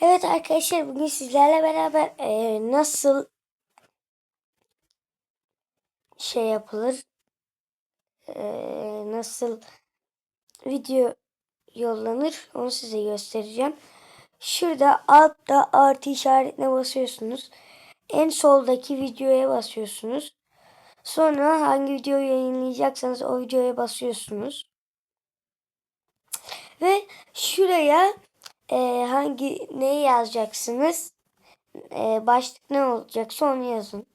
Evet arkadaşlar bugün sizlerle beraber eee, nasıl şey yapılır eee, nasıl video yollanır onu size göstereceğim. Şurada altta artı işaretine basıyorsunuz. En soldaki videoya basıyorsunuz. Sonra hangi videoyu yayınlayacaksanız o videoya basıyorsunuz. Ve şuraya e, hangi neyi yazacaksınız? E, başlık ne olacaksa onu yazın.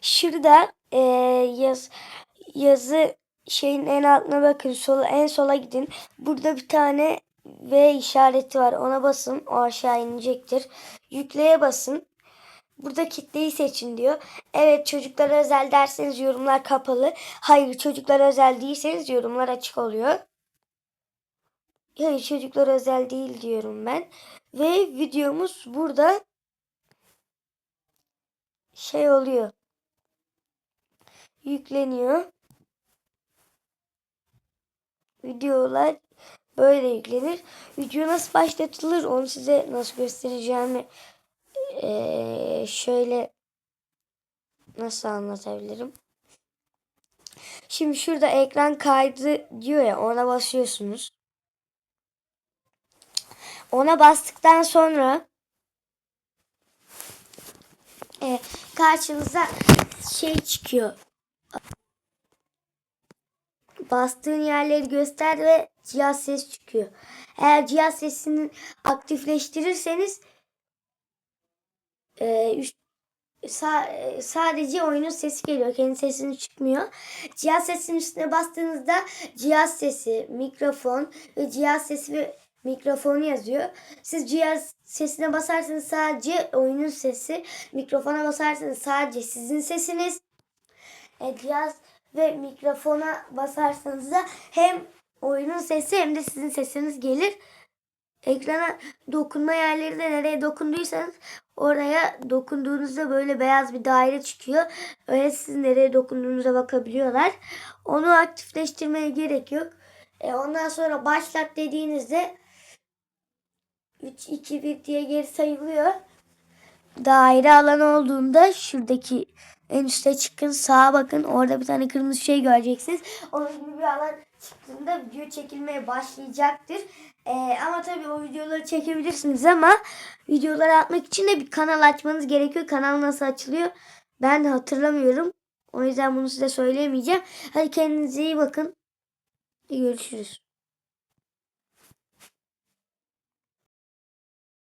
Şurada e, yaz yazı şeyin en altına bakın. Sola, en sola gidin. Burada bir tane V işareti var. Ona basın. O aşağı inecektir. Yükleye basın. Burada kitleyi seçin diyor. Evet çocuklara özel derseniz yorumlar kapalı. Hayır çocuklara özel değilseniz yorumlar açık oluyor. Hayır çocuklara özel değil diyorum ben. Ve videomuz burada şey oluyor. Yükleniyor. Videolar böyle yüklenir. Video nasıl başlatılır onu size nasıl göstereceğimi şöyle nasıl anlatabilirim? Şimdi şurada ekran kaydı diyor ya ona basıyorsunuz. Ona bastıktan sonra e, karşınıza şey çıkıyor. Bastığın yerleri göster ve cihaz ses çıkıyor. Eğer cihaz sesini aktifleştirirseniz e, üç, sa- sadece oyunun sesi geliyor. Kendi sesini çıkmıyor. Cihaz sesinin üstüne bastığınızda cihaz sesi, mikrofon ve cihaz sesi ve mikrofonu yazıyor. Siz cihaz sesine basarsanız sadece oyunun sesi, mikrofona basarsanız sadece sizin sesiniz. E, cihaz ve mikrofona basarsanız da hem oyunun sesi hem de sizin sesiniz gelir. Ekrana dokunma yerleri de nereye dokunduysanız oraya dokunduğunuzda böyle beyaz bir daire çıkıyor. Öyle sizin nereye dokunduğunuza bakabiliyorlar. Onu aktifleştirmeye gerek yok. E, ondan sonra başlat dediğinizde 3, 2, 1 diye geri sayılıyor. Daire alan olduğunda şuradaki en üste çıkın sağa bakın orada bir tane kırmızı şey göreceksiniz. Onun gibi bir alan çıktığında video çekilmeye başlayacaktır. Ee, ama tabii o videoları çekebilirsiniz ama videoları atmak için de bir kanal açmanız gerekiyor. Kanal nasıl açılıyor ben hatırlamıyorum. O yüzden bunu size söyleyemeyeceğim. Hadi kendinize iyi bakın. Görüşürüz.